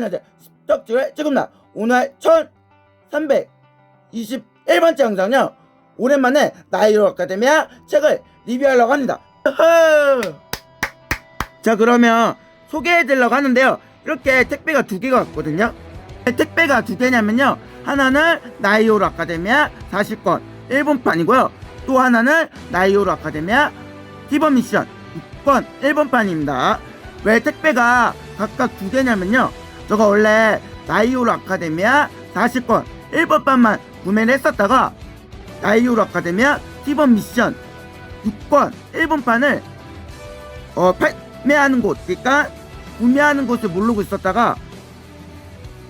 에너지 스톱줄을 찍습니다. 오늘 1321번째 영상은요. 오랜만에 나이로 아카데미아 책을 리뷰하려고 합니다. 자 그러면 소개해드리려고 하는데요. 이렇게 택배가 두 개가 왔거든요. 택배가 두 개냐면요. 하나는 나이오로 아카데미아 40권 일본판이고요. 또 하나는 나이오로 아카데미아 티버 미션 6권 일본판입니다. 왜 택배가 각각 두 개냐면요. 저거 원래 나이오로 아카데미아 40권 일본판만 구매를 했었다가 나이오로 아카데미아 티버 미션 6권 일본판을 어, 판매하는 곳, 그러니까 구매하는 곳을 모르고 있었다가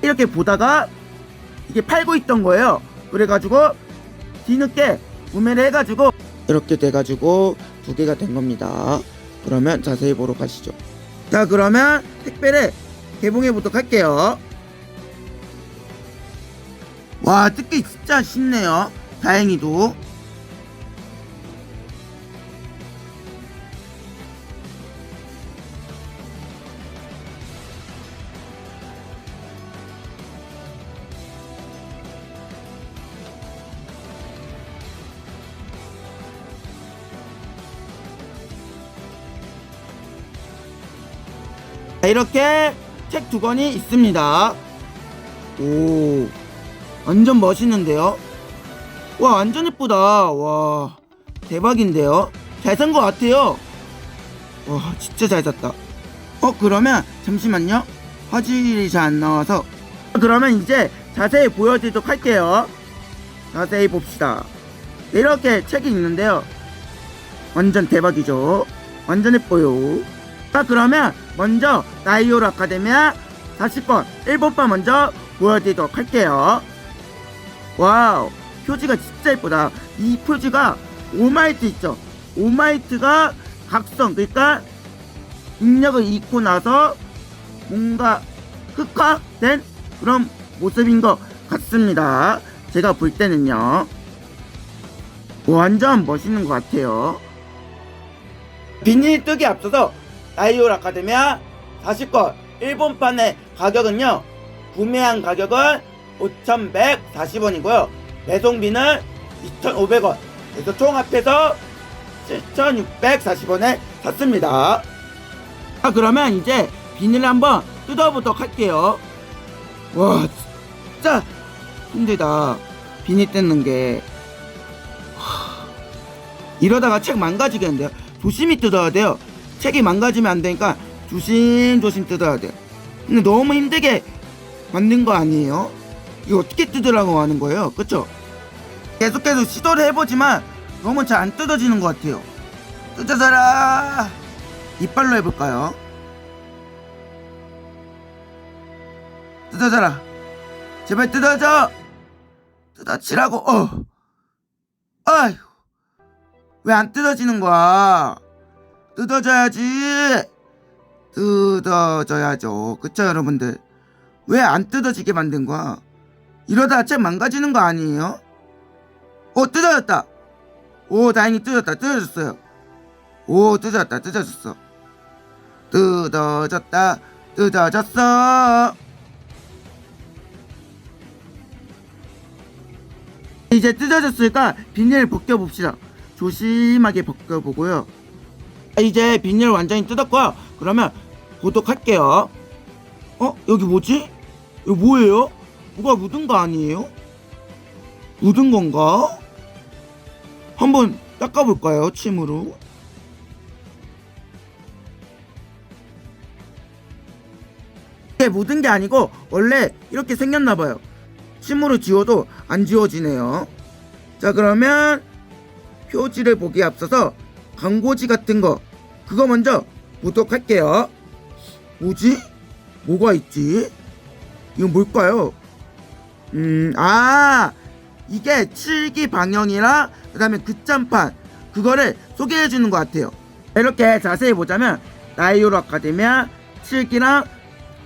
이렇게 보다가 이게 팔고 있던 거예요. 그래가지고 뒤늦게 구매를 해가지고 이렇게 돼가지고 두 개가 된 겁니다. 그러면 자세히 보러 가시죠. 자, 그러면 택배를 개봉해 보도록 할게요. 와, 뜯기 진짜 쉽네요. 다행히도. 자, 이렇게 책두 권이 있습니다. 오, 완전 멋있는데요? 와, 완전 예쁘다. 와, 대박인데요? 잘 산 것 같아요. 와, 진짜 잘 샀다. 어, 그러면, 잠시만요. 화질이 잘 안 나와서. 그러면 이제 자세히 보여드리도록 할게요. 자세히 봅시다. 이렇게 책이 있는데요. 완전 대박이죠? 완전 예뻐요. 자 그러면 먼저 나이오르 아카데미아 40번 1번판 먼저 보여드리도록 할게요. 와우 표지가 진짜 예쁘다. 이 표지가 오마이트 있죠? 오마이트가 각성 그러니까 능력을 잃고 나서 뭔가 흑화된 그런 모습인 것 같습니다. 제가 볼 때는요. 완전 멋있는 것 같아요. 비닐 뜨기 앞서서 나이올 아카데미아. 40권 일본판의 가격은요 구매한 가격은 5,140원이고요. 배송비는 2,500원. 그래서 총 합해서 7,640원에 샀습니다. 자 그러면 이제 비닐을 한번 뜯어보도록 할게요. 와 진짜 힘들다. 비닐 뜯는 게. 하, 이러다가 책 망가지겠는데요? 조심히 뜯어야 돼요 책이 망가지면 안 되니까 조심조심 뜯어야 돼. 근데 너무 힘들게 만든 거 아니에요? 이거 어떻게 뜯으라고 하는 거예요? 그쵸? 계속해서 시도를 해보지만 너무 잘 안 뜯어지는 것 같아요. 뜯어져라! 이빨로 해볼까요? 뜯어져라! 제발 뜯어져! 뜯어지라고, 어! 아휴! 왜 안 뜯어지는 거야? 뜯어져야지. 뜯어져야죠. 그쵸, 여러분들? 왜 안 뜯어지게 만든 거야? 이러다 책 망가지는 거 아니에요? 오, 뜯어졌다. 오, 다행히 뜯었다. 뜯어졌어요. 오, 뜯어졌다. 뜯어졌어. 뜯어졌다. 뜯어졌어. 이제 뜯어졌으니까 비닐을 벗겨봅시다. 조심하게 벗겨보고요. 이제 비닐 완전히 뜯었고요. 그러면 고독할게요. 어? 여기 뭐지? 이거 뭐예요? 뭐가 묻은 거 아니에요? 묻은 건가? 한번 닦아볼까요? 침으로. 이게 묻은 게 아니고 원래 이렇게 생겼나 봐요. 침으로 지워도 안 지워지네요. 자 그러면 표지를 보기에 앞서서 광고지 같은 거 그거 먼저 보도록 할게요. 뭐지? 뭐가 있지? 이건 뭘까요? 음, 아, 이게 7기 방영이랑 그 다음에 극장판 그거를 소개해 주는 것 같아요. 이렇게 자세히 보자면 나이오로 아카데미아 7기랑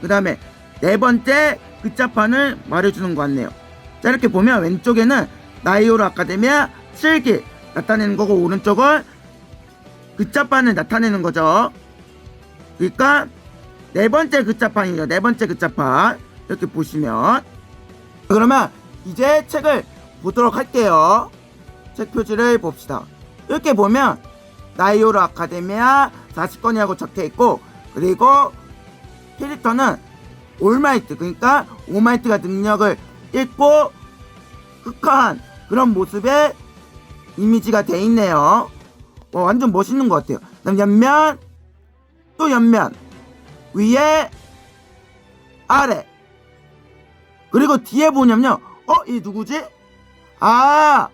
그 다음에 네 번째 극장판을 말해주는 것 같네요. 자 이렇게 보면 왼쪽에는 나이오로 아카데미아 7기 나타내는 거고 오른쪽은 극자판을 나타내는 거죠. 그러니까 네 번째 극자판이죠. 네 번째 극자판. 이렇게 보시면. 그러면 이제 책을 보도록 할게요. 책 표지를 봅시다. 이렇게 보면 나이오르 아카데미아 40권이라고 적혀 있고 그리고 캐릭터는 올마이트 그러니까 올마이트가 능력을 잃고 흑화한 그런 모습의 이미지가 돼 있네요. 와, 완전 멋있는 것 같아요. 그다음 옆면 또 옆면 위에 아래 그리고 뒤에 보냐면요. 어, 이 누구지? 아,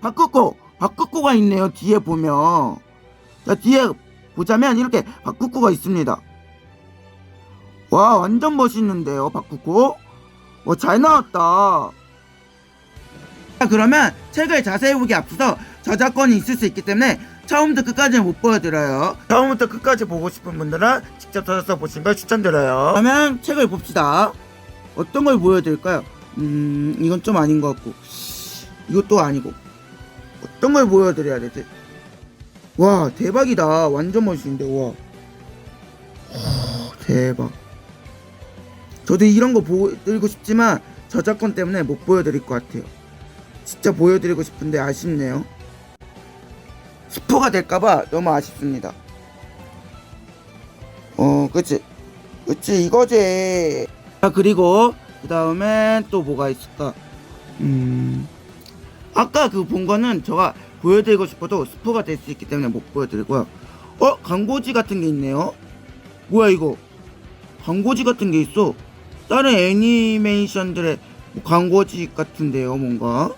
박국고, 박국고가 있네요. 뒤에 보면. 자, 뒤에 보자면 이렇게 박국고가 있습니다. 와, 완전 멋있는데요, 박국고. 와, 잘 나왔다. 자, 그러면 책을 자세히 보기 앞서서 저작권이 있을 수 있기 때문에 처음부터 끝까지 못 보여드려요. 처음부터 끝까지 보고 싶은 분들은 직접 찾아서 보시는 걸 추천드려요. 그러면 책을 봅시다. 어떤 걸 보여드릴까요? 음, 이건 좀 아닌 것 같고. 이것도 아니고. 어떤 걸 보여드려야 되지? 와, 대박이다. 완전 멋있는데, 와. 와, 대박. 저도 이런 거 보여드리고 싶지만 저작권 때문에 못 보여드릴 것 같아요. 진짜 보여드리고 싶은데 아쉽네요. 스포가 될까봐 너무 아쉽습니다. 어, 그치. 그치, 이거지. 자, 그리고, 그 다음엔 또 뭐가 있을까? 음, 아까 그 본 거는 제가 보여드리고 싶어도 스포가 될 수 있기 때문에 못 보여드리고요. 어, 광고지 같은 게 있네요? 뭐야, 이거? 광고지 같은 게 있어. 다른 애니메이션들의 뭐 광고지 같은데요, 뭔가?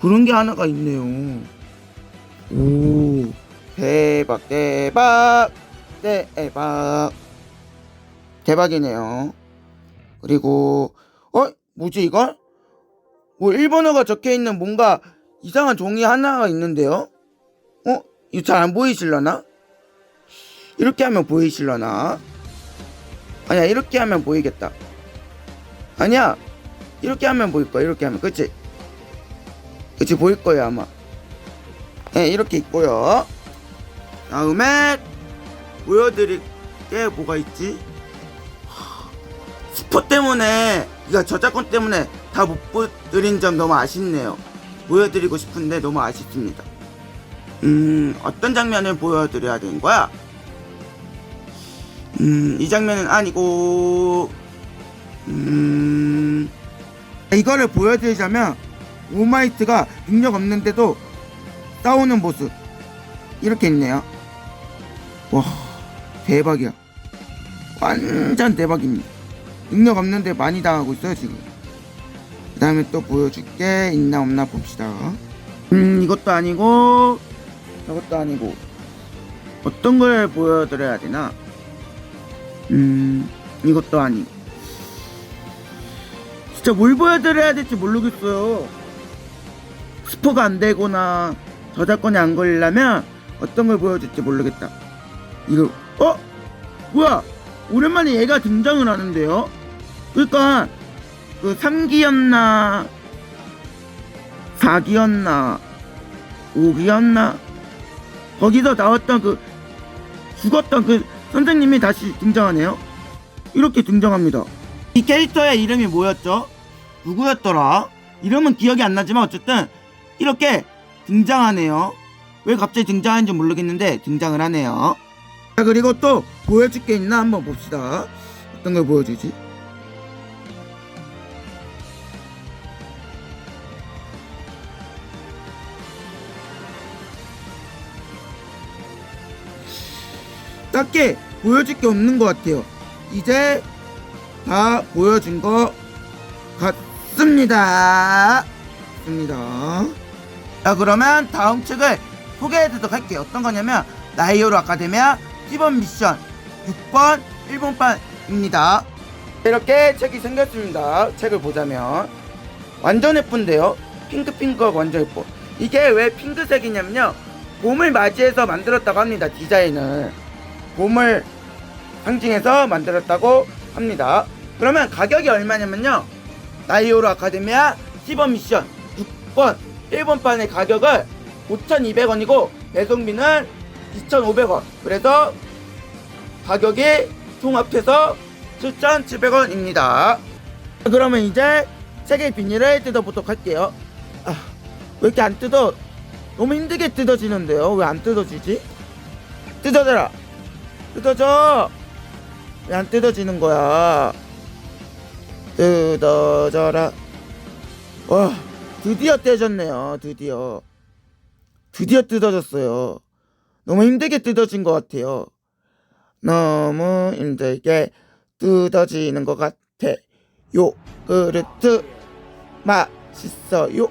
그런 게 하나가 있네요. 오, 대박, 대박, 대박. 대박이네요. 그리고, 어? 뭐지, 이건? 뭐, 일본어가 적혀 있는 뭔가 이상한 종이 하나가 있는데요? 어? 이거 잘 안 보이실려나? 이렇게 하면 보이실려나? 아니야, 이렇게 하면 보이겠다. 아니야, 이렇게 하면 보일 거야, 이렇게 하면. 그치? 그치, 보일 거예요, 아마. 네, 이렇게 있고요. 다음에 보여드릴 게 뭐가 있지? 스포 때문에, 그러니까 저작권 때문에 다 못 보여드린 점 너무 아쉽네요. 보여드리고 싶은데 너무 아쉽습니다. 음, 어떤 장면을 보여드려야 되는 거야? 음, 이 장면은 아니고, 음, 이거를 보여드리자면, 오마이트가 능력 없는데도 싸우는 모습. 이렇게 있네요. 와, 대박이야. 완전 대박입니다. 능력 없는데 많이 당하고 있어요, 지금. 그 다음에 또 보여줄게. 있나 없나 봅시다. 음, 이것도 아니고, 저것도 아니고. 어떤 걸 보여드려야 되나? 음, 이것도 아니고. 진짜 뭘 보여드려야 될지 모르겠어요. 스포가 안 되거나 저작권이 안 걸리려면 어떤 걸 보여줄지 모르겠다. 이거, 어? 뭐야? 오랜만에 얘가 등장을 하는데요? 그러니까, 그 3기였나, 4기였나, 5기였나, 거기서 나왔던 그, 죽었던 그 선생님이 다시 등장하네요? 이렇게 등장합니다. 이 캐릭터의 이름이 뭐였죠? 누구였더라? 이름은 기억이 안 나지만 어쨌든 이렇게 등장하네요. 왜 갑자기 등장하는지 모르겠는데 등장을 하네요. 자 그리고 또 보여줄 게 있나 한번 봅시다. 어떤 걸 보여주지? 딱히 보여줄 게 없는 것 같아요. 이제 다 보여준 것 같습니다. 습니다. 자 그러면 다음 책을 소개해드리도록 할게요. 어떤 거냐면 나이오르 아카데미아 10번 미션 6번 일본판입니다. 이렇게 책이 생겼습니다. 책을 보자면 완전 예쁜데요. 핑크핑크하고 완전 예뻐. 이게 왜 핑크색이냐면요. 봄을 맞이해서 만들었다고 합니다. 디자인을 봄을 상징해서 만들었다고 합니다. 그러면 가격이 얼마냐면요. 나이오르 아카데미아 10번 미션 6번 1번판의 가격을 5,200원이고 배송비는 2,500원. 그래서 가격이 통합해서 7,700원입니다. 그러면 이제 책의 비닐을 뜯어보도록 할게요. 아, 왜 이렇게 안 뜯어? 너무 힘들게 뜯어지는데요. 왜 안 뜯어지지? 뜯어져라. 뜯어져. 왜 안 뜯어지는 거야? 뜯어져라. 와, 드디어 떼졌네요. 드디어. 드디어 뜯어졌어요. 너무 힘들게 뜯어진 것 같아요. 너무 힘들게 뜯어지는 것 같아. 요 그르트 맛있어요.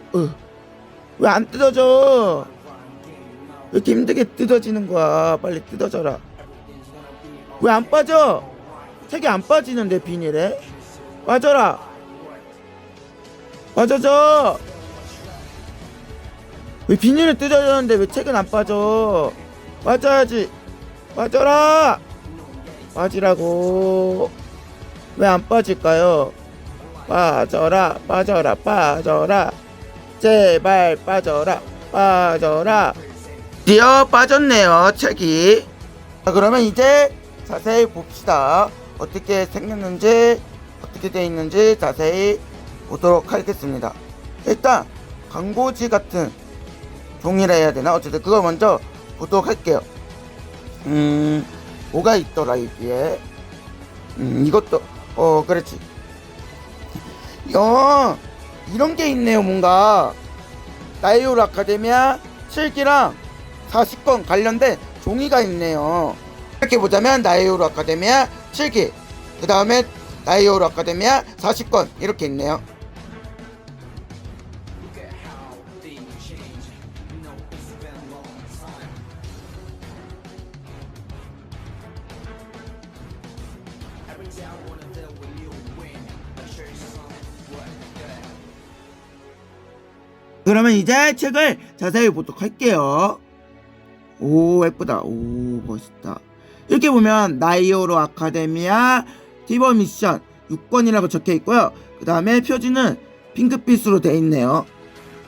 왜 안 뜯어져? 왜 이렇게 힘들게 뜯어지는 거야? 빨리 뜯어져라. 왜 안 빠져? 책이 안 빠지는데 비닐에? 빠져라. 빠져줘. 왜 비닐은 뜯어졌는데 왜 책은 안 빠져? 빠져야지. 빠져라. 빠지라고. 왜 안 빠질까요? 빠져라, 빠져라, 빠져라. 제발 빠져라, 빠져라. 드디어 빠졌네요, 책이. 자, 그러면 이제 자세히 봅시다. 어떻게 생겼는지, 어떻게 돼 있는지 자세히 보도록 하겠습니다. 일단 광고지 같은 종이라 해야 되나? 어쨌든 그걸 먼저 보도록 할게요. 음, 뭐가 있더라 여기에? 음, 이것도 어, 그렇지. 어, 이런 게 있네요, 뭔가. 나이올 아카데미아 7기랑 40권 관련된 종이가 있네요. 이렇게 보자면 나이올 아카데미아 7기, 그 다음에 나이올 아카데미아 40권 이렇게 있네요. 그러면 이제 책을 자세히 보도록 할게요. 오 예쁘다. 오 멋있다. 이렇게 보면 나이오로 아카데미아 티버 미션 6권이라고 적혀 있고요. 그 다음에 표지는 핑크빛으로 되어 있네요.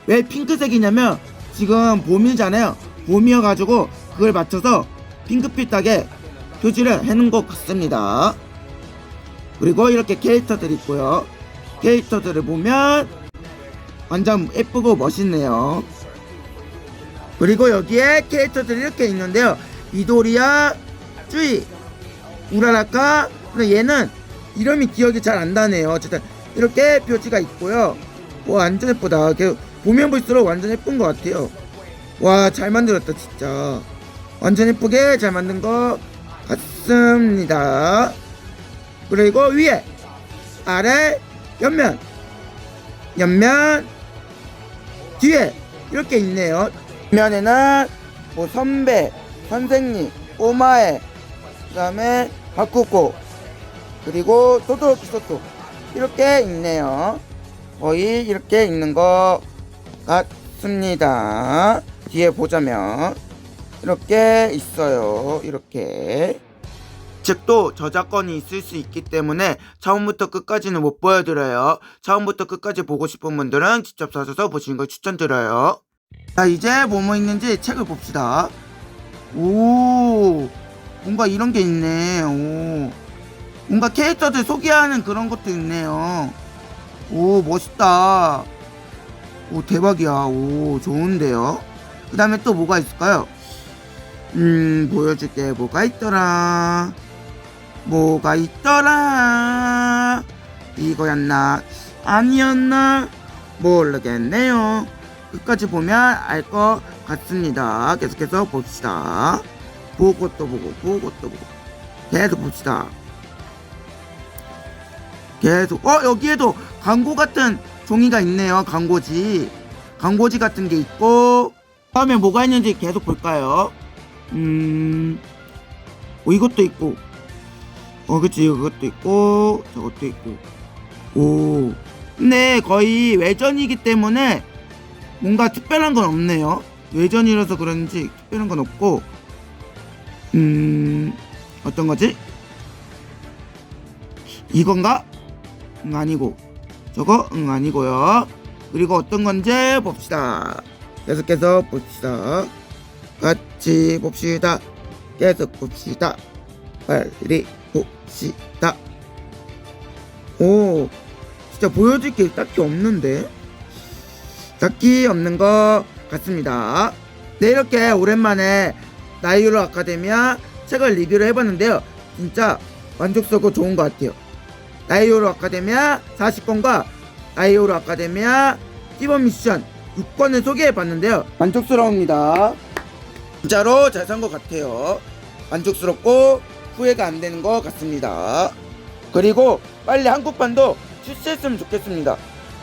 왜 핑크색이냐면 지금 봄이잖아요. 봄이어가지고 그걸 맞춰서 핑크빛 하게 표지를 해놓은 것 같습니다. 그리고 이렇게 캐릭터들이 있고요. 캐릭터들을 보면 완전 예쁘고 멋있네요. 그리고 여기에 캐릭터들이 이렇게 있는데요. 미도리야, 쭈이, 우라라카, 얘는 이름이 기억이 잘 안 나네요. 어쨌든 이렇게 표지가 있고요. 와 완전 예쁘다. 보면 볼수록 완전 예쁜 것 같아요. 와 잘 만들었다 진짜. 완전 예쁘게 잘 만든 것 같습니다. 그리고 위에 아래 옆면 옆면 뒤에 이렇게 있네요. 면에는 뭐 선배, 선생님, 꼬마애, 그다음에 바꾸고 그리고 토도로키 소토 이렇게 있네요. 거의 이렇게 있는 것 같습니다. 뒤에 보자면 이렇게 있어요. 이렇게. 책도 저작권이 있을 수 있기 때문에 처음부터 끝까지는 못 보여드려요. 처음부터 끝까지 보고 싶은 분들은 직접 사셔서 보시는 걸 추천드려요. 자, 이제 뭐뭐 있는지 책을 봅시다. 오, 뭔가 이런 게 있네. 오, 뭔가 캐릭터들 소개하는 그런 것도 있네요. 오, 멋있다. 오, 대박이야. 오, 좋은데요. 그 다음에 또 뭐가 있을까요? 음, 보여줄게. 뭐가 있더라. 뭐가 있더라. 이거였나? 아니었나? 모르겠네요. 끝까지 보면 알 것 같습니다. 계속해서 봅시다. 보고 또 보고, 보고 또 보고. 계속 봅시다. 계속, 어, 여기에도 광고 같은 종이가 있네요. 광고지. 광고지 같은 게 있고, 다음에 뭐가 있는지 계속 볼까요? 음, 어, 이것도 있고, 어, 그치, 이것도 있고, 저것도 있고. 오. 근데 거의 외전이기 때문에 뭔가 특별한 건 없네요. 외전이라서 그런지 특별한 건 없고, 음, 어떤 거지? 이건가? 응, 아니고. 저거? 응, 아니고요. 그리고 어떤 건지 봅시다. 계속해서 봅시다. 같이 봅시다. 계속 봅시다. 빨리 봅시다. 오, 진짜 보여줄 게 딱히 없는데? 딱히 없는 것 같습니다. 네, 이렇게 오랜만에 나이로 아카데미아 책을 리뷰를 해봤는데요. 진짜 만족스럽고 좋은 것 같아요. 나이오로 아카데미아 40권과 나이오로 아카데미아 기본 미션 6권을 소개해봤는데요. 만족스러웁니다. 진짜로 잘 산 것 같아요. 만족스럽고 후회가 안 되는 것 같습니다. 그리고 빨리 한국판도 출시했으면 좋겠습니다.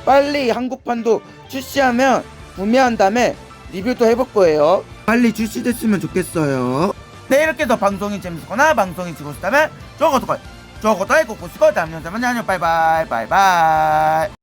빨리 한국판도 출시하면 구매한 다음에 리뷰도 해볼 거예요. 빨리 출시됐으면 좋겠어요. 네 이렇게 해서 방송이 재밌었거나 방송이 즐거웠다면 좋아요 구독 좋아요 구독 꼭 보시고 다음 영상에 만나요 바이바이 바이바이